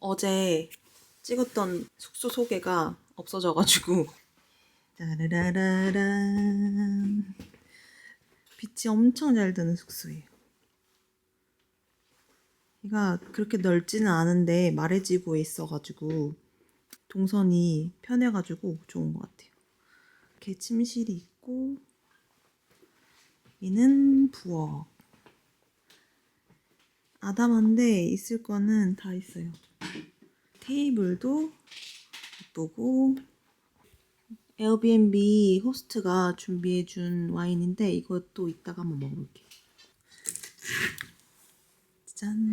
어제 찍었던 숙소 소개가 없어져가지고 따라라라란 빛이 엄청 잘 드는 숙소예요. 얘가 그렇게 넓지는 않은데 마레지구에 있어가지고 동선이 편해가지고 좋은 것 같아요. 이렇게 침실이 있고 얘는 부엌 아담한데 있을 거는 다 있어요. 테이블도 예쁘고 에어비앤비 호스트가 준비해준 와인인데 이것도 이따가 한번 먹어볼게요. 짠.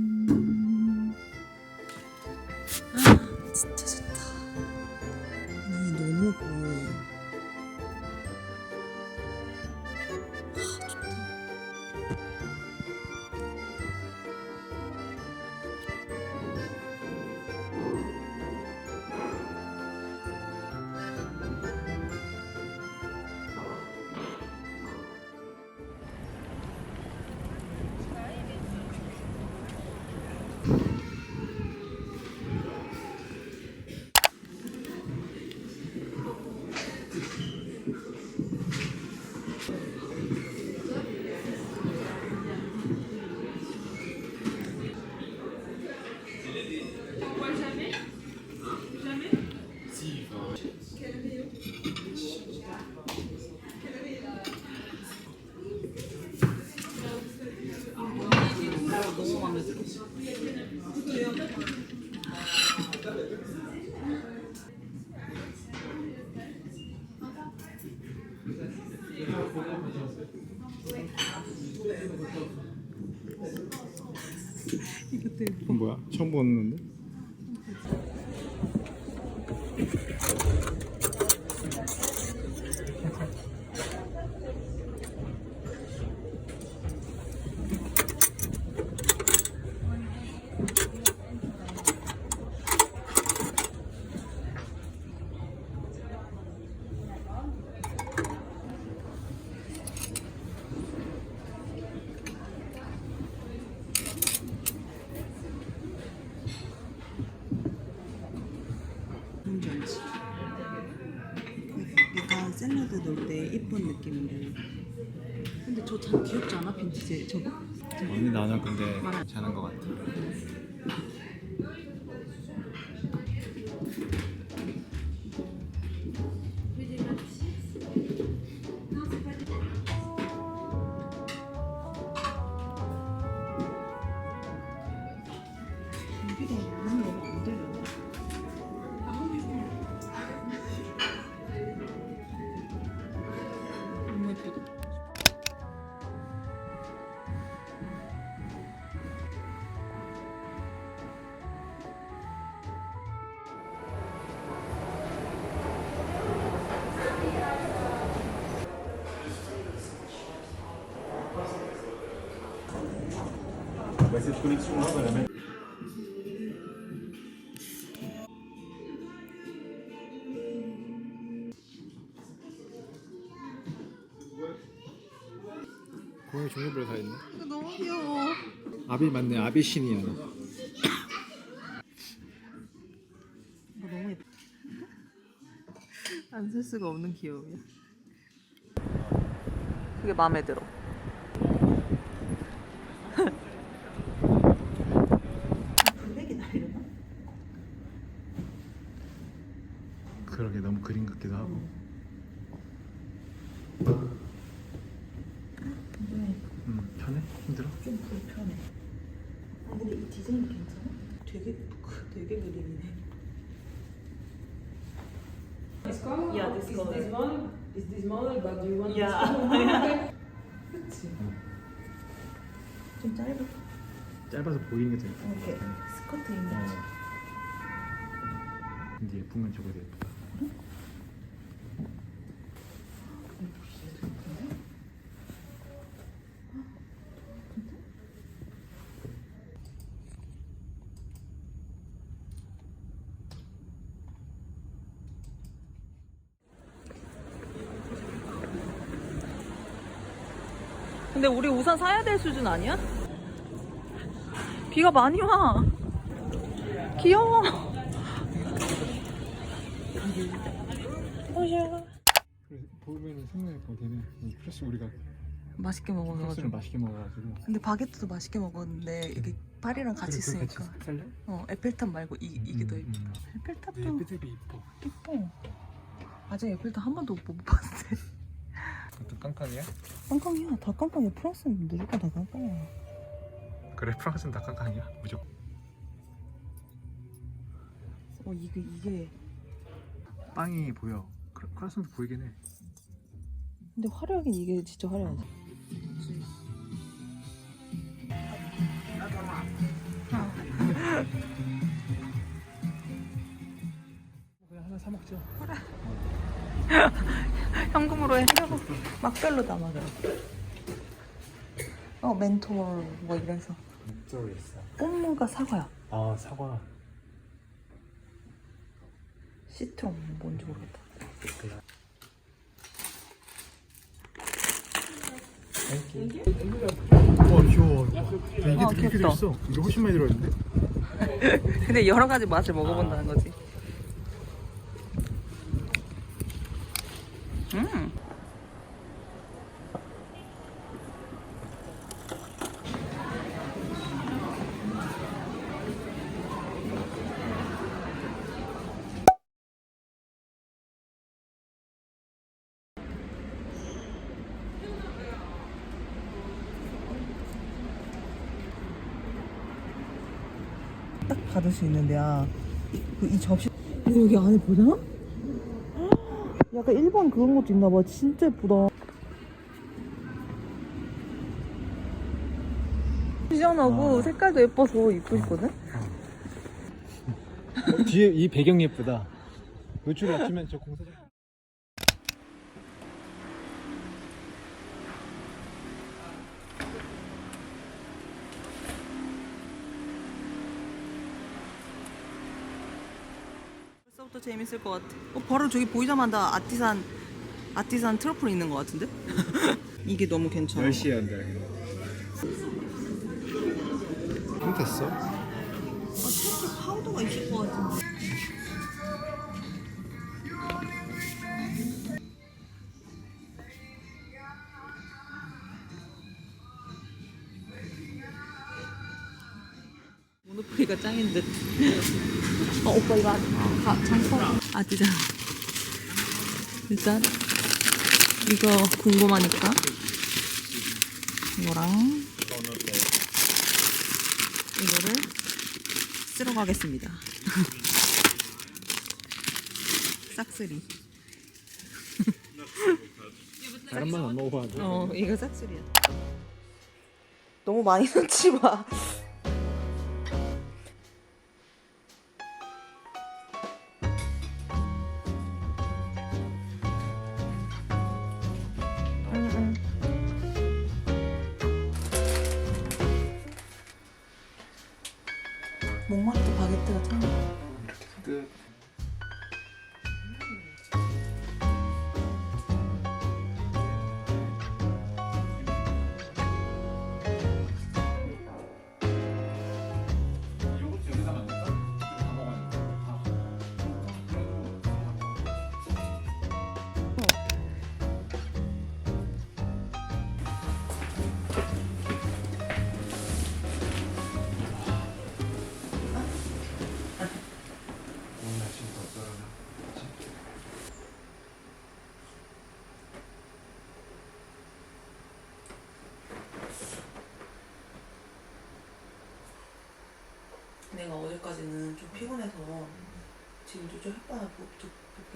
La mettre. 고양이 종류별로 다 있네. 너무 귀여워 아비 맞네. 아비신이야. 이거 너무 예뻐 안쓸 수가 없는 귀여움이야 그게 마음에 들어 블랙이나 이러나? 그림 같기도 하고. 근데 음 편해? 힘들어? 좀 불편해 아 근데 이 디자인 괜찮아? 되게 되게 그림이네 This color? Yeah, this is color. this one? Is this model, but do you want Yeah. this color? 그치 좀 짧아 짧아서 보이는 게 더 예뻐. 이렇게 스커트 입는 어. 근데 건 저거 도 예쁘다. 근데 우리 우산 사야 될 수준 아니야? 비가 많이 와. 귀여워. 오샤. 보면은 생각해보면 걔는 이 크로스 우리가 맛있게 먹어가지고. 맛있게 먹어가지고 근데 바게트도 맛있게 먹었는데 이게 파리랑 같이 그래, 그거 있으니까. 살래? 어 에펠탑 말고 이 이게 더 음, 예쁘다. 음. 에펠탑도 예쁘대비 이뻐 예뻐. 아직 에펠탑 한 번도 못 봤는데. 그것도 깡깡이야? 깡깡이야. 다 깡깡이야. 프랑스는 무조건 다 깡깡이야. 그래 프랑스는 다 깡깡이야 무조건 어 이게 이게 빵이 보여 크로스도 보이긴 해 근데 화려하긴 이게 진짜 화려하지. 그냥 하나 사 먹자 현금으로 해. 막별로 담아 그럼. 어 멘톨 뭐 이래서. 있어 꽃무가 사과야. 아 사과 시트롬 뭔지 모르겠다. 와 귀여워 야, 이게 어, 귀엽다. 들어있어 이게 훨씬 많이 들어있는데? 근데 여러 가지 맛을 먹어본다는 거지. 음. 딱 받을 수 있는 데야. 그 이 접시. 여기 안에 보잖아? 약간 일본 그런 것도 있나 봐. 진짜 예쁘다. 시원하고 아. 색깔도 예뻐서 입고 싶거든? 뒤에 이 배경 예쁘다 노출 없으면 저 공사장 벌써부터 재밌을 것 같아. 어, 바로 저기 보이자마자 아티산, 아티산 트러플 있는 것 같은데? 이게 너무 괜찮아. 10시에 한다 좀 됐어? 아, 트러플 파우더가 있을 것 같은데. 모노프리가 짱인 듯. 어, 오빠 이거 아, 가, 장판. 아, 진짜. 일단, 이거 궁금하니까. 이거랑, 이거를 쓸어 가겠습니다. 싹쓸이. 다른 맛안 먹어봐도 어, 이거 싹쓸이야. 너무 많이 넣지 마.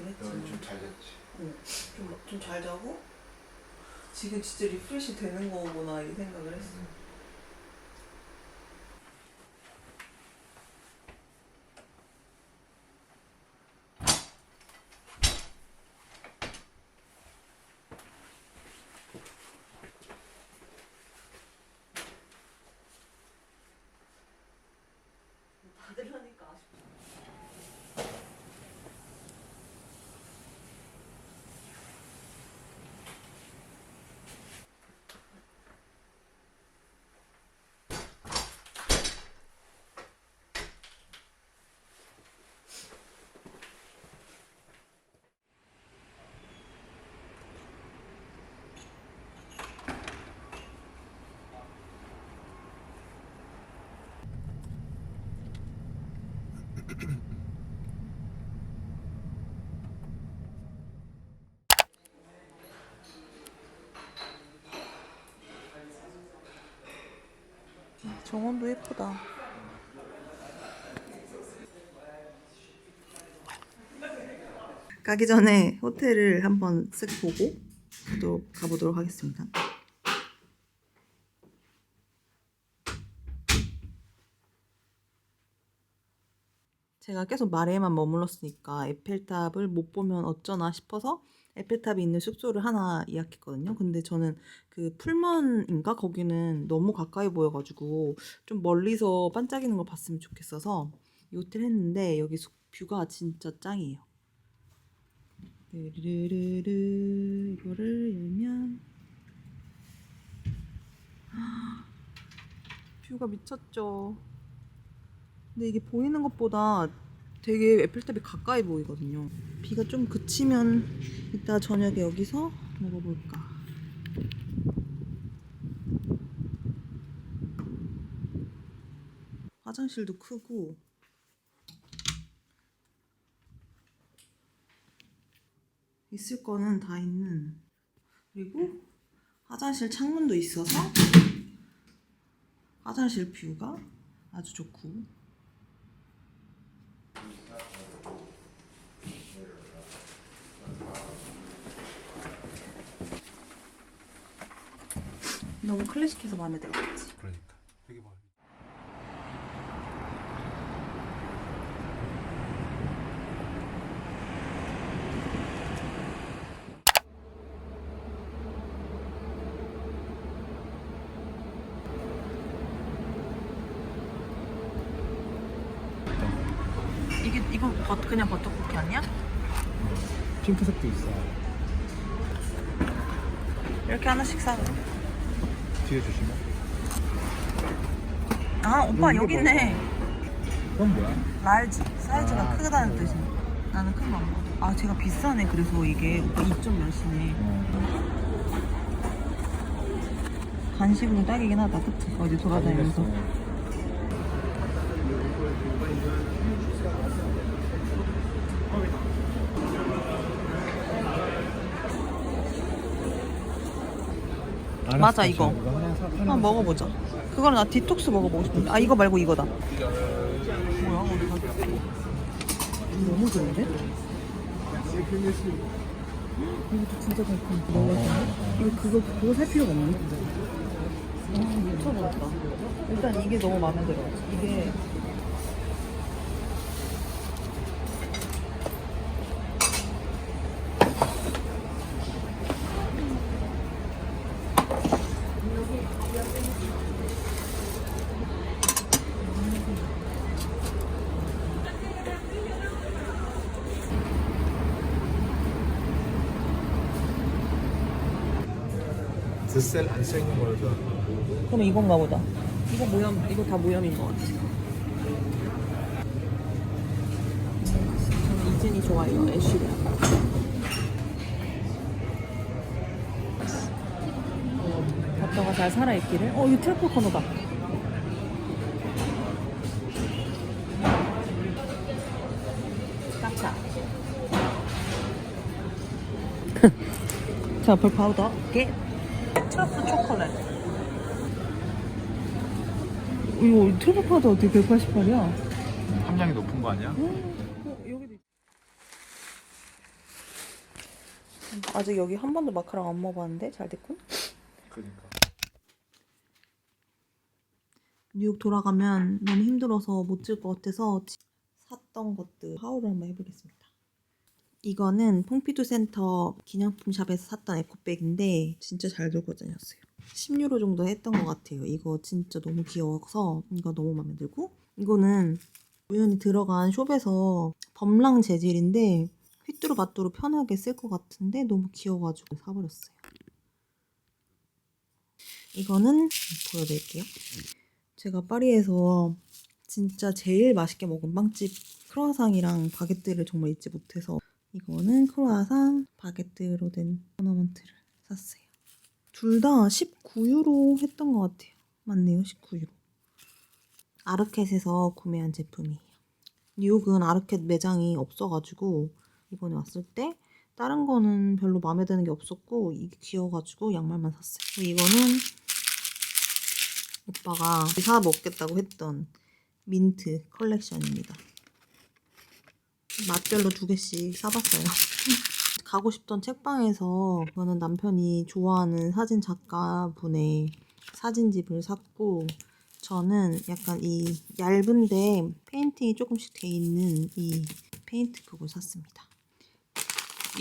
붓긴 했지. 잘 잤지 좀잘 자고 지금 진짜 리프레시 되는 거구나 이 생각을 했어. 다 정원도 예쁘다. 가기 전에 호텔을 한번 쓱 보고 또 가보도록 하겠습니다. 제가 계속 마레에만 머물렀으니까 에펠탑을 못 보면 어쩌나 싶어서 에펠탑이 있는 숙소를 하나 예약했거든요. 근데 저는 그 풀먼인가 거기는 너무 가까이 보여가지고 좀 멀리서 반짝이는 걸 봤으면 좋겠어서 이 호텔 했는데 여기 숙- 뷰가 진짜 짱이에요. 르르르르 이거를 열면 뷰가 미쳤죠. 근데 이게 보이는 것보다 되게 에펠탑이 가까이 보이거든요. 비가 좀 그치면 이따 저녁에 여기서 먹어볼까. 화장실도 크고 있을 거는 다 있는 그리고 화장실 창문도 있어서 화장실 뷰가 아주 좋고 너무 클래식해서 마음에 들었지. 그러니까 여기 봐. 이게 이거 버, 그냥 버터쿠키 아니야? 핑크색도 있어. 이렇게 하나씩 사. 뒤에 주시면. 아 오빠 여기 있네. 그건 뭐야? 라지 사이즈가 아, 크다는 그래. 뜻이. 나는 큰 거 안 먹어. 아 제가 비싸네 그래서 이게 오빠 2점 몇이네. 어. 간식으로 딱이긴 하다 그치? 어디 돌아다니면서. 맞아, 이거. 한번 먹어보자. 그거는 나 디톡스 먹어보고 싶은데. 아 이거 말고 이거다. 뭐야 어디 갔어? 너무 좋은데? 이것도 진짜 달콤. 너무 맛있네. 이거 그거 그거 살 필요가 없네. 아 미쳐버렸다. 일단 이게 너무 마음에 들어. 이게 드셀 안 써있는 걸로 좋아. 그럼 이건가 보다. 이거 모염 이거 다 모염인 것 같아. 저는 이진이 좋아해요. 애쉬를. 버터가 잘 살아있기를. 어, 이거 트러플 커너다. 깜짝. 자, 불 파우더. 게 트러플 초콜릿. 이거 파우더 어떻게 188이야? 함량이 높은 거 아니야? 어, 있- 아직 여기 한 번도 마카롱 안 먹어봤는데 잘 됐군. 그러니까. 뉴욕 돌아가면 너무 힘들어서 못 찍을 것 같아서 지- 샀던 것들 하울을 한번 해보겠습니다. 이거는 퐁피두 센터 기념품 샵에서 샀던 에코백인데 진짜 잘 들고 다녔어요. 10유로 정도 했던 것 같아요. 이거 진짜 너무 귀여워서 이거 너무 마음에 들고 이거는 우연히 들어간 숍에서 범랑 재질인데 휘뚜루마뚜루 편하게 쓸 것 같은데 너무 귀여워가지고 사버렸어요. 이거는 보여드릴게요. 제가 파리에서 진짜 제일 맛있게 먹은 빵집 크로아상이랑 바게트를 정말 잊지 못해서 이거는 크로아상 바게트로 된 오너먼트를 샀어요. 둘 다 19유로 했던 것 같아요. 맞네요, 19유로. 아르켓에서 구매한 제품이에요. 뉴욕은 아르켓 매장이 없어가지고 이번에 왔을 때 다른 거는 별로 마음에 드는 게 없었고 이게 귀여워가지고 양말만 샀어요. 이거는 오빠가 사 먹겠다고 했던 민트 컬렉션입니다. 맛별로 두 개씩 사봤어요. 가고 싶던 책방에서 저는 남편이 좋아하는 사진 작가분의 사진집을 샀고 저는 약간 이 얇은데 페인팅이 조금씩 돼 있는 이 페인트북을 샀습니다.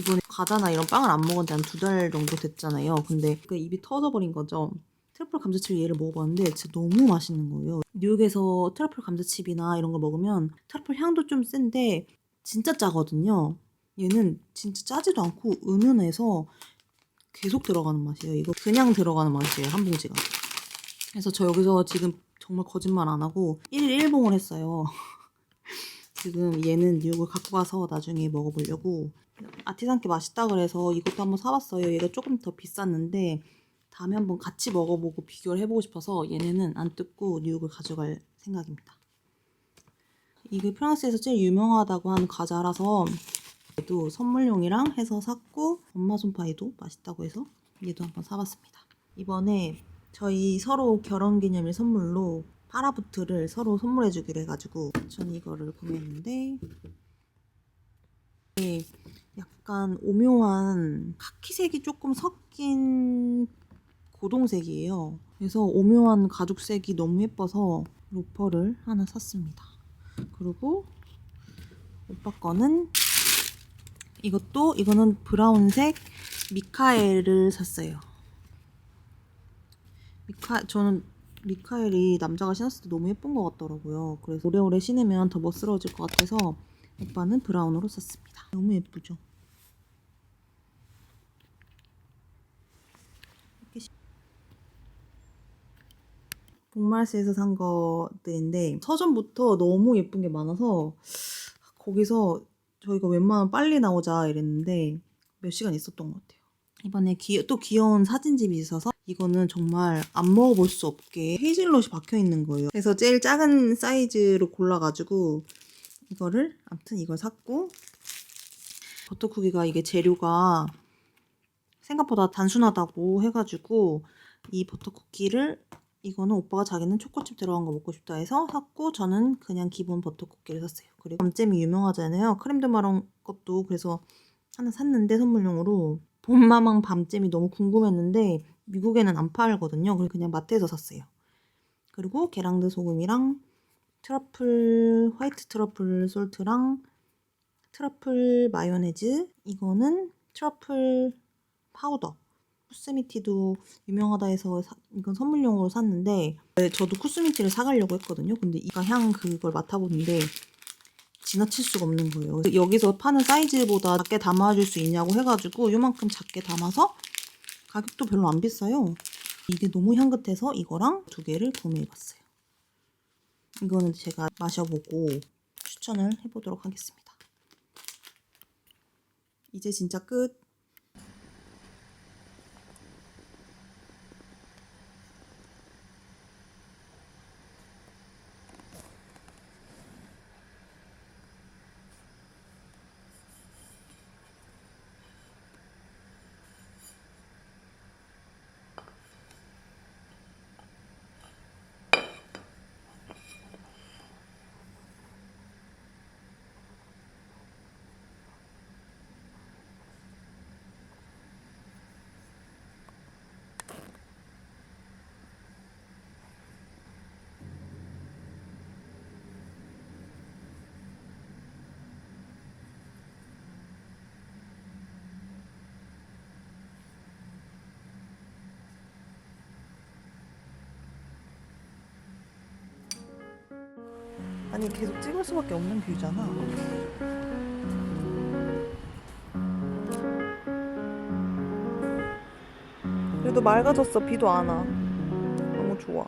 이번에 과자나 이런 빵을 안 먹은 지 한 두 달 정도 됐잖아요. 근데 그 입이 터져버린 거죠. 트러플 감자칩 얘를 먹어봤는데 진짜 너무 맛있는 거예요. 뉴욕에서 트러플 감자칩이나 이런 걸 먹으면 트러플 향도 좀 센데 진짜 짜거든요. 얘는 진짜 짜지도 않고 은은해서 계속 들어가는 맛이에요. 이거 그냥 들어가는 맛이에요. 한 봉지가. 그래서 저 여기서 지금 정말 거짓말 안 하고 1일 1봉을 했어요. 지금 얘는 뉴욕을 갖고 가서 나중에 먹어보려고 아티산께 맛있다 그래서 이것도 한번 사봤어요. 얘가 조금 더 비쌌는데 다음에 한번 같이 먹어보고 비교를 해보고 싶어서 얘네는 안 뜯고 뉴욕을 가져갈 생각입니다. 이게 프랑스에서 제일 유명하다고 하는 과자라서 얘도 선물용이랑 해서 샀고 엄마 손파이도 맛있다고 해서 얘도 한번 사봤습니다. 이번에 저희 서로 결혼기념일 선물로 파라부트를 서로 선물해주기로 해가지고 전 이거를 구매했는데 약간 오묘한 카키색이 조금 섞인 고동색이에요. 그래서 오묘한 가죽색이 너무 예뻐서 로퍼를 하나 샀습니다. 그리고 오빠 거는 이것도 이거는 브라운색 미카엘을 샀어요. 미카 저는 미카엘이 남자가 신었을 때 너무 예쁜 것 같더라고요. 그래서 오래오래 신으면 더 멋스러워질 것 같아서 오빠는 브라운으로 샀습니다. 너무 예쁘죠? 복말스에서 산 것들인데 서점부터 너무 예쁜 게 많아서 거기서 저희가 웬만하면 빨리 나오자 이랬는데 몇 시간 있었던 것 같아요. 이번에 귀- 또 귀여운 사진집이 있어서 이거는 정말 안 먹어볼 수 없게 헤이즐넛이 박혀 있는 거예요. 그래서 제일 작은 사이즈로 골라가지고 이거를 아무튼 이걸 샀고 버터쿠키가 이게 재료가 생각보다 단순하다고 해가지고 이 버터쿠키를 이거는 오빠가 자기는 초코칩 들어간 거 먹고 싶다 해서 샀고 저는 그냥 기본 버터쿠키를 샀어요. 그리고 밤잼이 유명하잖아요. 크림드 마롱 것도 그래서 하나 샀는데 선물용으로 봄마망 밤잼이 너무 궁금했는데 미국에는 안 팔거든요. 그래서 그냥 마트에서 샀어요. 그리고 게랑드 소금이랑 트러플 화이트 트러플 솔트랑 트러플 마요네즈 이거는 트러플 파우더 쿠스미티도 유명하다 해서 사- 이건 선물용으로 샀는데 네, 저도 쿠스미티를 사가려고 했거든요. 근데 이가 향 그걸 맡아보는데 지나칠 수가 없는 거예요. 여기서 파는 사이즈보다 작게 담아줄 수 있냐고 해가지고 이만큼 작게 담아서 가격도 별로 안 비싸요. 이게 너무 향긋해서 이거랑 두 개를 구매해봤어요. 이거는 제가 마셔보고 추천을 해보도록 하겠습니다. 이제 진짜 끝. 아니 계속 찍을 수밖에 없는 뷰잖아. 그래도 맑아졌어. 비도 안 와. 너무 좋아.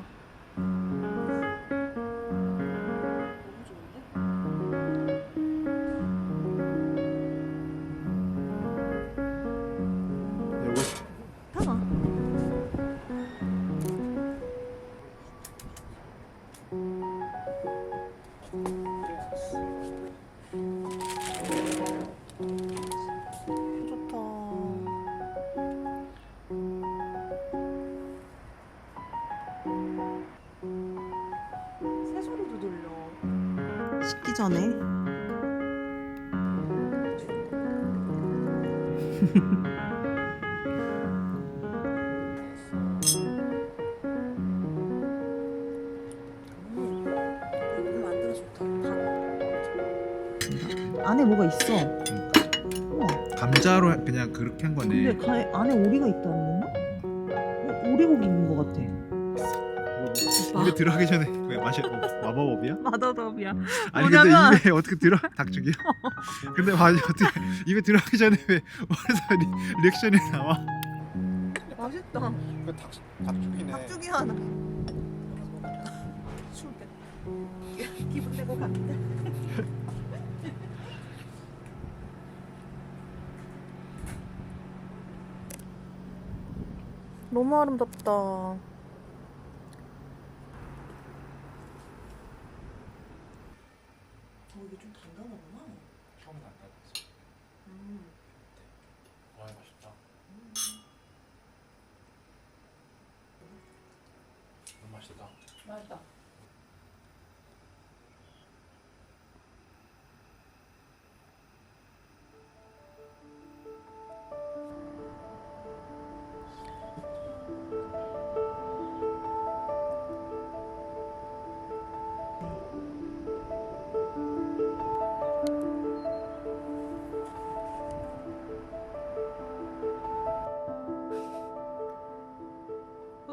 안에 뭐가 있어. 우와. 감자로 그냥 그렇게 한 근데 거네. 가, 안에 오리가 있다는 건가? 어, 오리고기 있는 것 같아. 입에 들어가기 전에 왜 맛이 어, 마법이야? 마더더비야. 아니 뭐냐면- 근데 입에 어떻게 들어? 닭죽이야? 근데 맛이 어떻게 입에 들어가기 전에 왜 어디서 리, 리액션이 나와? 맛있다. 그 닭, 닭죽이네. 닭죽이 하나. 기분 내고 갑니다. 너무 아름답다.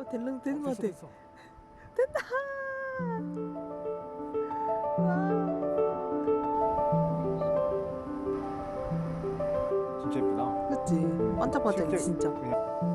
될랑 되는 것 같아. 됐어. 된다. 진짜 예쁘다. 그치? 반짝반짝 실제 진짜. 그냥